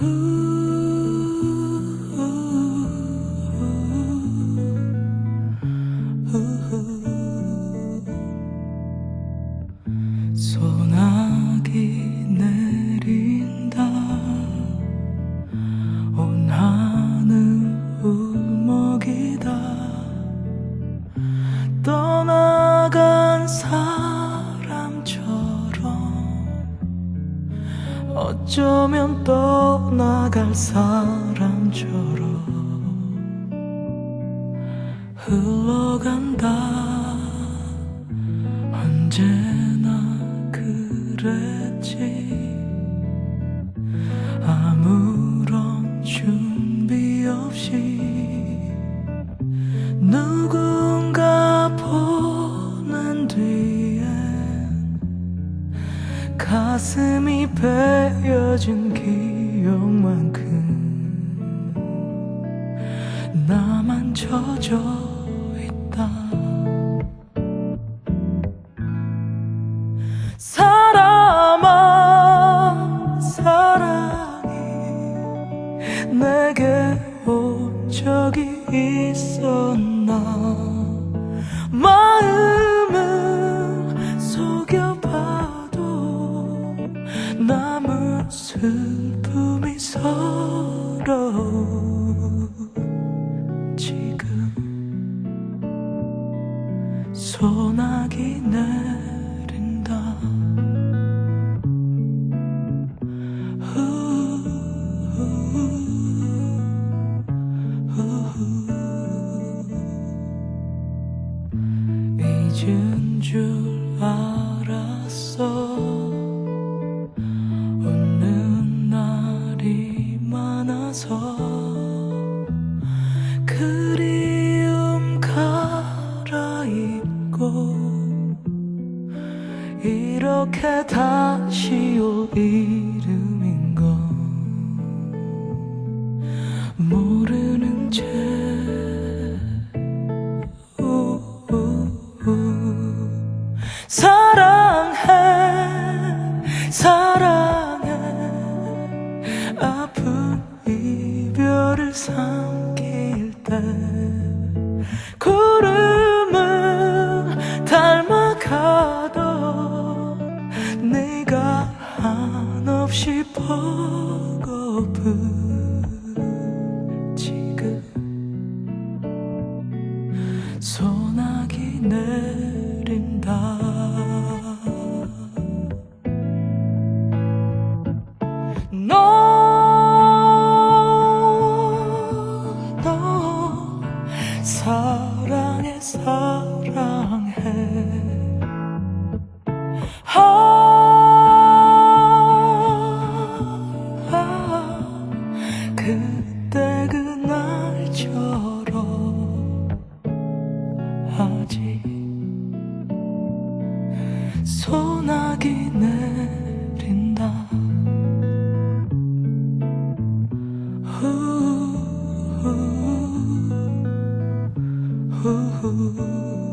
소 어쩌면 떠나갈 사람처럼 흘러간다. 언제나 그랬지 가슴이 베어진 기억만큼 나만 젖어 있다. 사람아 사랑이 내게 온 적이 있었나? 마음 可 많아서 그리움 갈아입고 이렇게 다시 올 이름인 건 모르는 채. 사랑해 사랑해 아픈 버거운 지금 소나기 내 하지 소나기 내린다. 후후 후후